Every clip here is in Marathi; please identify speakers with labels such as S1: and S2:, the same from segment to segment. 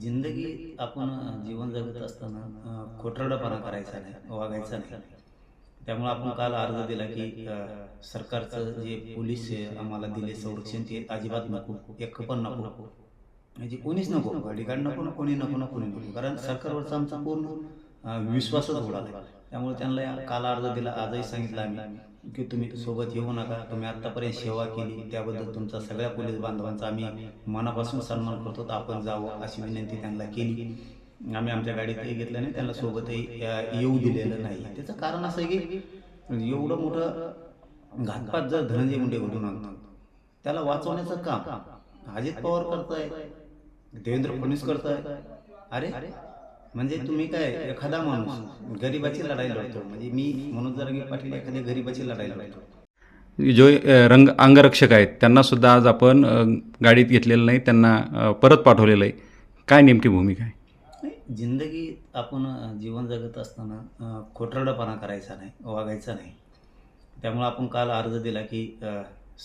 S1: जिंदगी आपण जीवन जगत असताना खोटारडेपणा करायचा नाही वागायचा नाही. त्यामुळे आपण काल अर्ज दिला की सरकारचं जे पोलीस आम्हाला दिले संरक्षण ते अजिबात नको एक पण नको. म्हणजे कोणीच नको गाडीगाड नको ना कोणी नको ना कोणी नको. कारण सरकारवरचा आमचा पूर्ण विश्वासच उडाला त्यामुळे त्यांना काल अर्ज दिला आजही सांगितलं आम्ही. की तुम्ही सोबत येऊ नका तुम्ही आतापर्यंत सेवा केली त्याबद्दल तुमचा सगळ्या पोलीस बांधवांचा आम्ही मनापासून सन्मान करतो तर आपण जावं अशी विनंती त्यांना केली. आम्ही आमच्या गाडीतही घेतलं नाही त्यांना सोबतही येऊ दिलेलं नाही. त्याचं कारण असं आहे की एवढं मोठं घातपात जर धनंजय मुंडे घडून आणतात त्याला वाचवण्याचं काम अजित पवार करताय देवेंद्र फडणवीस करताय. अरे म्हणजे तुम्ही काय एखादा माणूस गरिबाची लढाई लढतो. म्हणजे मी मनोज जरांगे पाटील एखाद्या गरिबाची लढाई लढतो.
S2: जो रंग अंगरक्षक आहेत त्यांना सुद्धा आज आपण गाडीत घेतलेलं नाही त्यांना परत पाठवलेलं आहे. काय नेमकी भूमिका आहे?
S1: जिंदगी आपण जीवन जगत असताना खोटारडेपणा करायचा नाही वागायचा नाही. त्यामुळे आपण काल अर्ज दिला की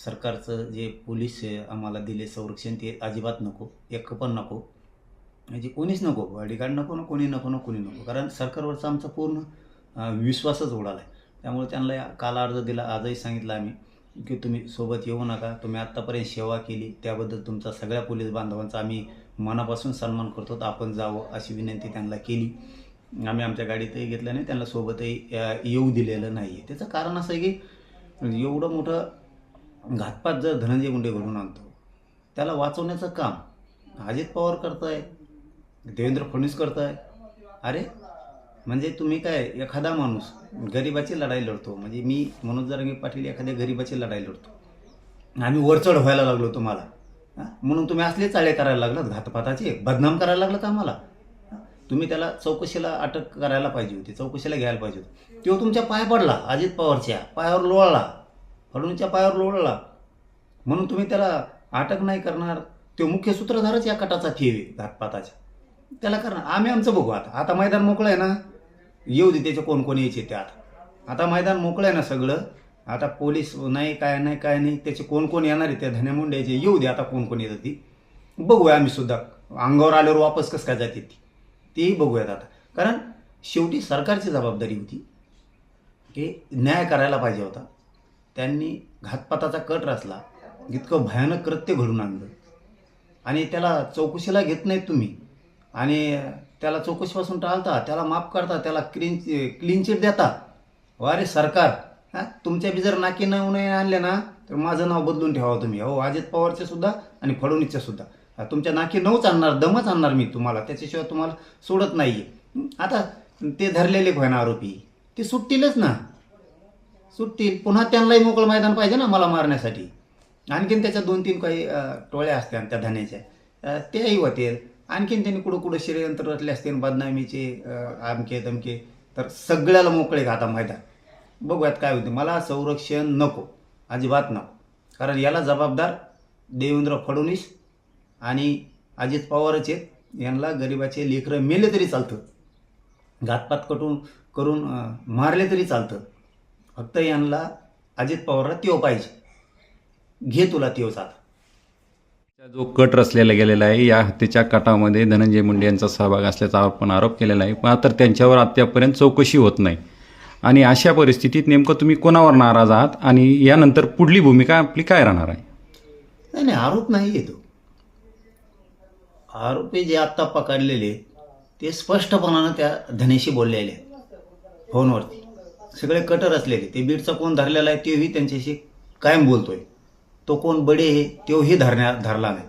S1: सरकारचं जे पोलीस आम्हाला दिले संरक्षण ते अजिबात नको एक पण नको. म्हणजे कोणीच नको गाडीगाड नको ना कोणी नको ना कोणी नको. कारण सरकारवरचा आमचा पूर्ण विश्वासच उडाला आहे त्यामुळे त्यांना काल अर्ज दिला आजही सांगितलं आम्ही की तुम्ही सोबत येऊ नका. तुम्ही आत्तापर्यंत सेवा केली त्याबद्दल तुमचा सगळ्या पोलीस बांधवांचा आम्ही मनापासून सन्मान करतो. तर आपण जावं अशी विनंती त्यांना केली. आम्ही आमच्या गाडीतही घेतलं नाही त्यांना सोबतही येऊ दिलेलं नाही आहे त्याचं कारण असं आहे की एवढं मोठं घातपात जर धनंजय मुंडे घडून आणतो त्याला वाचवण्याचं काम अजित पवार करताय देवेंद्र फडणवीस करताय? अरे म्हणजे तुम्ही काय एखादा माणूस गरिबाची लढाई लढतो. म्हणजे मी मनोज जरांगे पाटील एखाद्या गरिबाची लढाई लढतो. आम्ही वरचढ व्हायला लागलो तुम्हाला. म्हणून तुम्ही असले चाळे करायला लागलात घातपाताचे बदनाम करायला लागलात आम्हाला. तुम्ही त्याला चौकशीला अटक करायला पाहिजे होती चौकशीला घ्यायला पाहिजे होती. तो तुमच्या पाय पडला अजित पवारच्या पायावर लोळला. फडणवीसच्या पायावर लोळला. म्हणून तुम्ही त्याला अटक नाही करणार. तो मुख्य सूत्रधारच या कटाचा ठेवी घातपाताच्या त्याला करणार आम्ही आमचं बघू आता. आता मैदान मोकळं आहे ना. येऊ दे त्याचे कोण कोण यायचे ते आता. आता मैदान मोकळं आहे ना सगळं. आता पोलीस नाही काय नाही काय नाही. त्याचे कोण कोण येणार आहे? त्या धन्या मुंड्याचे. येऊ दे आता कोण कोण येतं ती. बघूया आम्ही सुद्धा. अंगावर आल्यावर वापस कसं काय जाते ती. तेही बघूयात आता. कारण शेवटी सरकारची जबाबदारी होती की न्याय करायला पाहिजे होता. त्यांनी घातपाताचा कट रचला. इतकं भयानक कृत्य घडून आणलं. आणि त्याला चौकशीला घेत नाहीत तुम्ही. आणि त्याला चौकशीपासून टाळता त्याला माफ करता त्याला क्लीन क्लीन चिट देता. हो, वारे सरकार हां तुमच्या बी जर नाकी नऊ नाही आणले ना तर माझं नाव बदलून ठेवा तुम्ही. हो अजित पवारचे सुद्धा आणि फडणवीसचे सुद्धा. तुमच्या नाकी नऊच आणणार दमच आणणार मी तुम्हाला. त्याच्याशिवाय तुम्हाला सोडत नाही आता ते धरलेले होय ना आरोपी ते सुटतीलच ना. सुटतील. पुन्हा त्यांनाही मोकळं मैदान पाहिजे ना मला मारण्यासाठी. आणखीन त्याच्या दोन तीन काही टोळ्या असत्या त्या धान्याच्या. त्याही तेही होतील आणखीन त्यांनी कुठं कुठं षडयंत्र रचले असतील बदनामीचे आमके दमके तर सगळ्याला मोकळे घाता मैदान. बघूयात काय होते. मला संरक्षण नको. अजिबात नको. कारण याला जबाबदार देवेंद्र फडणवीस आणि अजित पवारच आहेत. यांना गरिबाचे लेकरं मेले तरी चालतं. घातपात कटून करून मारले तरी चालतं. फक्त यांना अजित पवारला त्यो पाहिजे. घे तुला त्यो साथ.
S2: जो कट रचलेला गेलेला आहे या हत्येच्या कटामध्ये धनंजय मुंडे यांचा सहभाग असल्याचा आपण आरोप केलेला आहे. मात्र त्यांच्यावर अद्यापर्यंत चौकशी होत नाही. आणि अशा परिस्थितीत नेमकं तुम्ही कोणावर नाराज आहात? आणि यानंतर पुढली भूमिका आपली काय राहणार आहे?
S1: नाही नाही आरोप नाही येतो आरोपी जे आत्ता पकडलेले ते स्पष्टपणानं त्या धनेशी बोललेले आहेत फोनवरती. सगळे कटर असलेले ते बीडचा कोण धरलेला आहे तेही त्यांच्याशी कायम बोलतोय. तो कोण बडे आहे तोही धरण्या धरला नाही.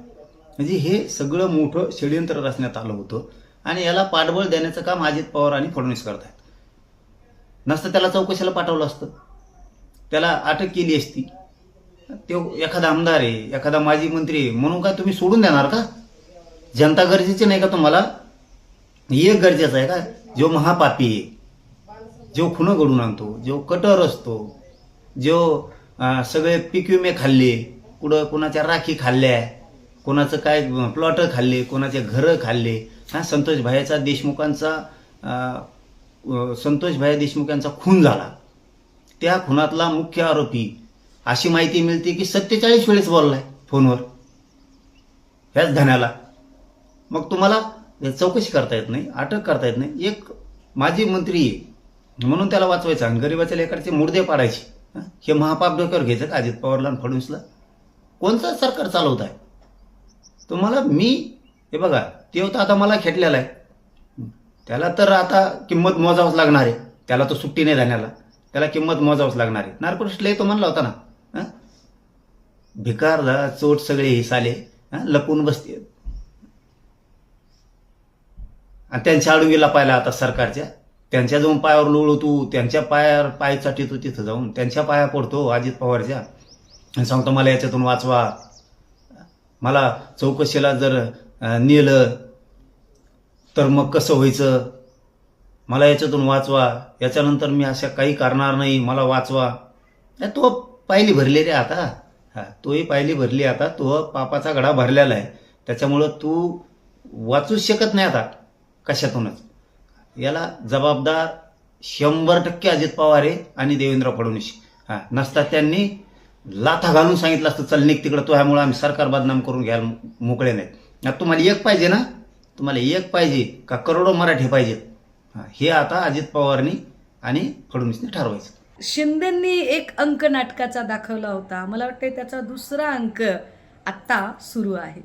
S1: म्हणजे हे सगळं मोठं षडयंत्र रचण्यात आलं होतं आणि याला पाठबळ देण्याचं काम अजित पवार आणि फडणवीस आहेत. नसतं त्याला चौकशीला पाठवलं असतं. त्याला अटक केली असती. तो एखादा आमदार आहे एखादा माजी मंत्री आहे म्हणून काय तुम्ही सोडून देणार का? जनता गरजेची नाही का तुम्हाला? एक गरजेचं आहे का? जो महापापी आहे जो खुणं घडून आणतो जो कटर असतो जो सगळे पीक विमे खाल्ले. कुठं कोणाच्या राखी खाल्ल्या. कोणाचं काय प्लॉट खाल्ले कोणाचे घरं खाल्ले. हा संतोष भाईचा देशमुखांचा संतोष भाई देशमुख यांचा खून झाला. त्या खुनातला मुख्य आरोपी. अशी माहिती मिळते की सत्तेचाळीस वेळेस बोललाय फोनवर. ह्याच धन्याला. मग तुम्हाला चौकशी करता येत नाही अटक करता येत नाही. एक माजी मंत्री आहे. म्हणून त्याला वाचवायचा आणि गरीबाच्या लेकरचे मुर्दे पाडायचे. हे महापाप डोक्यावर घ्यायचं का? अजित पवारला आणि फडणवीसला? कोणतं सरकार चालवत आहे तुम्हाला मी हे बघा ते होतं आता मला खेटलेला आहे. त्याला तर आता किंमत मोजावंच लागणार आहे. त्याला तो सुट्टी नाही जाण्याला त्याला किंमत मोजावंच लागणार आहे. नार्कोटिस्टला तो म्हणला होता ना भिकारला चोट सगळे हिसाले लपून बसते. आणि त्यांच्या आडवीला पाहिला आता सरकारच्या. त्यांच्या जाऊन पायावर लोळू तू त्यांच्या पायावर पाय चाटीतो तिथं जाऊन. त्यांच्या पाया पडतो अजित पवारच्या. आणि सांगतो मला याच्यातून वाचवा. मला चौकशीला जर नेलं तर मग कसं व्हायचं? मला याच्यातून वाचवा. याच्यानंतर मी अशा काही करणार नाही. मला वाचवा. अरे तो पायली भरली रे आता. हा तोही पायली भरली आता. तो पापाचा घडा भरलेला आहे. त्याच्यामुळं तू वाचूच शकत नाही आता. कशातूनच. याला जबाबदार शंभर टक्के अजित पवार आहे आणि देवेंद्र फडणवीस. हा नसता त्यांनी लाथा घालून सांगितलं असतं चल निघ तिकडं तो ह्यामुळे आम्ही सरकार बदनाम करून घ्यायला मोकळे नाहीत. आता तुम्हाला एक पाहिजे ना तुम्हाला एक पाहिजे का करोडो मराठी पाहिजेत हे आता अजित पवारनी आणि फडणवीसने ठरवायचं.
S3: शिंदेंनी एक अंक नाटकाचा दाखवला होता. मला वाटतं त्याचा दुसरा अंक आत्ता सुरू आहे.